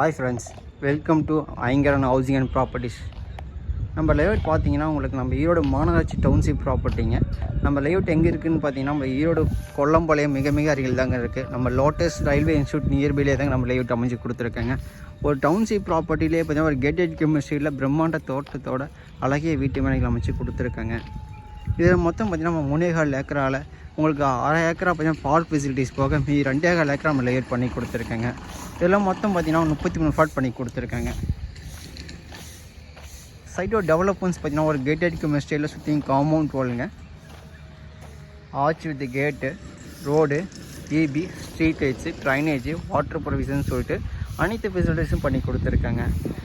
Hi friends welcome to Aingaran housing and properties நம்ம layout பார்த்தீங்கன்னா உங்களுக்கு நம்ம ஈரோடு மாநகராட்சி டவுன்ஷிப் ப்ராப்பர்ட்டிங்க நம்ம லேஅவுட் எங்கே இருக்குதுன்னு பார்த்தீங்கன்னா நம்ம ஈரோடு கொல்லம்பாளையம் மிக மிக அருகில் தாங்க இருக்குது நம்ம லோட்டஸ் ரயில்வே இன்ஸ்டியூட் நியர்பைலே தாங்க நம்ம லேஅவுட் அமைஞ்சு கொடுத்துருக்கேங்க. ஒரு டவுன்ஷிப் ப்ராப்பர்ட்டிலே பார்த்தீங்கன்னா ஒரு கேட்டட் கெமிஸ்ட்ரியில் பிரம்மாண்ட தோட்டத்தோட அழகிய வீட்டு மனைகள் அமைச்சு கொடுத்துருக்காங்க. இதில் மொத்தம் பார்த்தீங்கன்னா நம்ம மூணேகால் ஏக்கரால் உங்களுக்கு அரை ஏக்கரா பார்த்தீங்கன்னா பார்க் ஃபெசிலிட்டிஸ் போக மீதி ரெண்டே கால் ஏக்கரா நம்ம லேயர் பண்ணி கொடுத்துருக்கேங்க. இதெல்லாம் மொத்தம் பார்த்தீங்கன்னா முப்பத்தி மூணு ஃபாட் பண்ணி கொடுத்துருக்காங்க. சைட்டோட டெவலப்மெண்ட்ஸ் பார்த்தீங்கன்னா ஒரு கேட்டட் கெமிஸ்ட்ரியில் சுற்றியும் compound போலுங்க. Arch with gate road A B street lights drainage water provision சொல்லிட்டு அனைத்து ஃபெசிலிட்டிஸும் பண்ணி கொடுத்துருக்காங்க.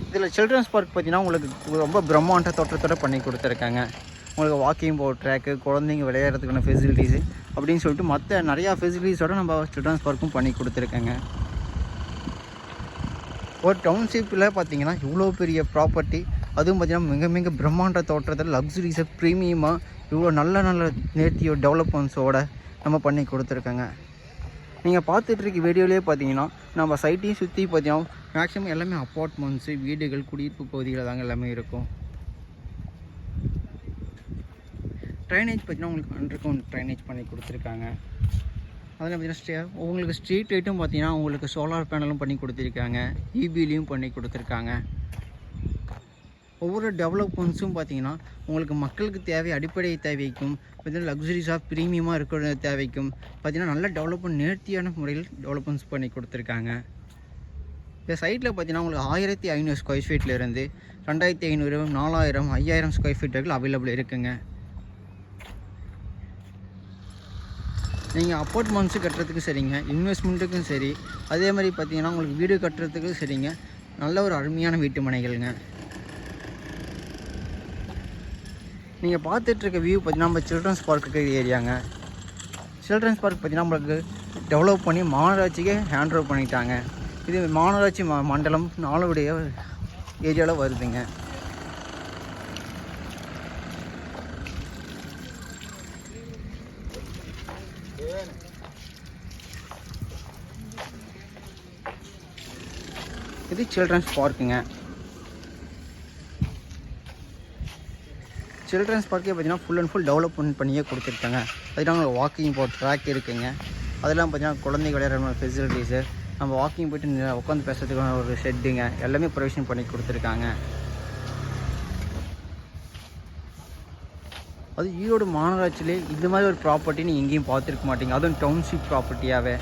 இதில் சில்ட்ரன்ஸ் பார்க் பார்த்தீங்கன்னா உங்களுக்கு ரொம்ப பிரம்மாண்ட தோற்றத்தோடு பண்ணி கொடுத்துருக்காங்க. உங்களுக்கு வாக்கிங் போகிற ட்ராக்கு குழந்தைங்க விளையாடுறதுக்கான ஃபெசிலிட்டிஸு அப்படின்னு சொல்லிட்டு மற்ற நிறையா ஃபெசிலிட்டிஸோடு நம்ம சில்ட்ரன்ஸ் பார்க்கும் பண்ணி கொடுத்துருக்கேங்க. ஒரு டவுன்ஷிப்பில் பார்த்தீங்கன்னா இவ்வளோ பெரிய ப்ராப்பர்ட்டி அதுவும் பார்த்தீங்கன்னா மிக மிக பிரம்மாண்ட தோற்றத்தில் லக்ஸுரிஸை ப்ரீமியமாக இவ்வளோ நல்ல நல்ல நேர்த்தியோ டெவலப்மெண்ட்ஸோடு நம்ம பண்ணி கொடுத்துருக்கோங்க. நீங்கள் பார்த்துட்ருக்க வீடியோலேயே பார்த்தீங்கன்னா நம்ம சைட்டையும் சுற்றி பார்த்தீங்கன்னா மேக்ஸிமம் எல்லாமே அப்பார்ட்மெண்ட்ஸு வீடுகள் குடியிருப்பு பகுதிகளில் தாங்க எல்லாமே இருக்கும். ட்ரைனேஜ் பார்த்தீங்கன்னா உங்களுக்கு அண்டர்கிரவுண்ட் ட்ரைனேஜ் பண்ணி கொடுத்துருக்காங்க. அதில் பார்த்தீங்கன்னா உங்களுக்கு ஸ்ட்ரீட் லைட்டும் பார்த்தீங்கன்னா உங்களுக்கு சோலார் பேனலும் பண்ணி கொடுத்துருக்காங்க. இபிலையும் பண்ணி கொடுத்துருக்காங்க. ஒவ்வொரு டெவலப்மெண்ட்ஸும் பார்த்தீங்கன்னா உங்களுக்கு மக்களுக்கு தேவை அடிப்படை தேவைக்கும் பார்த்தீங்கன்னா லக்ஸுரிஸாக ப்ரீமியமாக இருக்கிற தேவைக்கும் பார்த்திங்கன்னா நல்ல டெவலப்மெண்ட் நேர்த்தியான முறையில் டெவலப்மெண்ட்ஸ் பண்ணி கொடுத்துருக்காங்க. இந்த சைட்டில் பார்த்தீங்கன்னா உங்களுக்கு ஆயிரத்தி ஐநூறு ஸ்கொயர் ஃபீட்லேருந்து ரெண்டாயிரத்தி ஐநூறு நாலாயிரம் ஐயாயிரம் ஸ்கொயர் ஃபீட் வரைக்கும் அவைலபிள் இருக்குங்க. நீங்கள் அப்பார்ட்மெண்ட்ஸு கட்டுறதுக்கு சரிங்க இன்வெஸ்ட்மெண்ட்டுக்கும் சரி. அதே மாதிரி பார்த்தீங்கன்னா உங்களுக்கு வீடு கட்டுறதுக்கும் சரிங்க. நல்ல ஒரு அருமையான வீட்டு மனைகள்ங்க. நீங்கள் பார்த்துட்ருக்க வியூ பார்த்தீங்கன்னா நம்ம சில்ட்ரன்ஸ் பார்க் இருக்கிற ஏரியாங்க. சில்ட்ரன்ஸ் பார்க் பார்த்தீங்கன்னா நம்மளுக்கு டெவலப் பண்ணி மாநகராட்சிக்கே ஹேண்ட் ஓவர் பண்ணிட்டாங்க. இது மாநகராட்சி மண்டலம் நாலுடைய ஏரியாவில் வருதுங்க. இது சில்ட்ரன்ஸ் பார்க்குங்க. சில்ட்ரன்ஸ் பார்க்கே பார்த்தீங்கன்னா ஃபுல் அண்ட் ஃபுல் டெவலப்மெண்ட் பண்ணியே கொடுத்துருக்காங்க. அதுதான் வாக்கிங் போகிற ட்ராக் இருக்குங்க. அதெல்லாம் பார்த்தீங்கன்னா குழந்தைங்க விளையாடுற ஃபெசிலிட்டிஸு நம்ம வாக்கிங் போயிட்டு உட்காந்து பேசுறதுக்கான ஒரு ஷெட்டுங்க எல்லாமே ப்ரொவிஷன் பண்ணி கொடுத்துருக்காங்க. அது ஈரோடு மாநகராட்சியிலே இந்த மாதிரி ஒரு ப்ராப்பர்ட்டி நீங்கள் எங்கேயும் பார்த்துருக்க மாட்டீங்க. அதுவும் டவுன்ஷிப் ப்ராப்பர்ட்டியாகவே